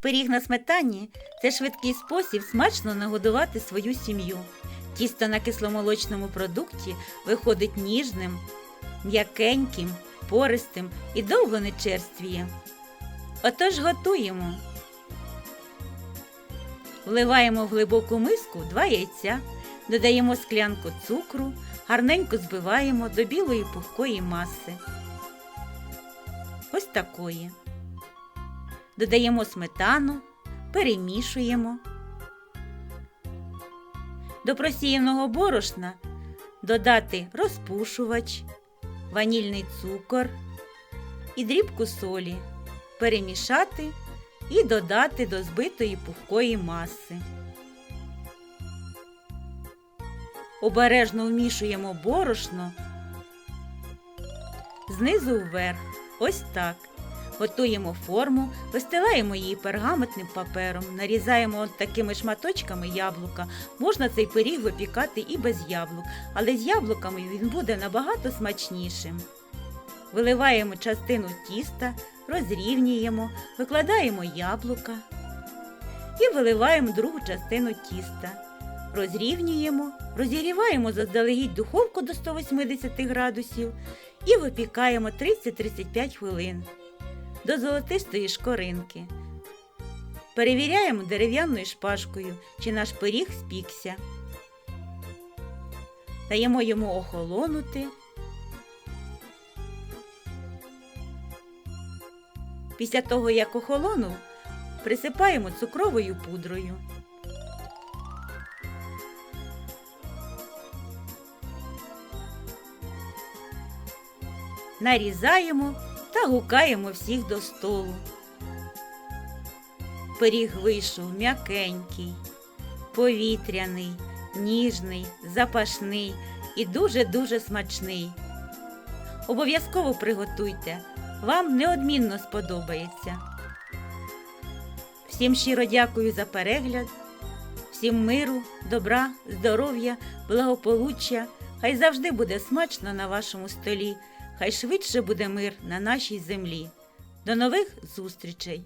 Пиріг на сметані це швидкий спосіб смачно нагодувати свою сім'ю. Тісто на кисломолочному продукті виходить ніжним, м'якеньким, пористим і довго не черствіє. Отож готуємо. Вливаємо в глибоку миску два яйця, додаємо склянку цукру, гарненько збиваємо до білої пухкої маси. Ось такої. Додаємо сметану, перемішуємо. До просіяного борошна додати розпушувач, ванільний цукор і дрібку солі, перемішати і додати до збитої пухкої маси. Обережно вмішуємо борошно знизу вверх. Ось так. Готуємо форму, вистилаємо її пергаментним папером, нарізаємо такими шматочками яблука. Можна цей пиріг випікати і без яблук, але з яблуками він буде набагато смачнішим. Виливаємо частину тіста, розрівнюємо, викладаємо яблука і виливаємо другу частину тіста. Розрівнюємо, розігріваємо заздалегідь духовку до 180 градусів і випікаємо 30-35 хвилин до золотистої шкоринки. Перевіряємо дерев'яною шпажкою, чи наш пиріг спікся. Даємо йому охолонути. Після того, як охолонув, присипаємо цукровою пудрою. Нарізаємо та гукаємо всіх до столу. Пиріг вийшов м'якенький, повітряний, ніжний, запашний і дуже-дуже смачний. Обов'язково приготуйте, вам неодмінно сподобається. Всім щиро дякую за перегляд, всім миру, добра, здоров'я, благополуччя. Хай завжди буде смачно на вашому столі, хай швидше буде мир на нашій землі. До нових зустрічей!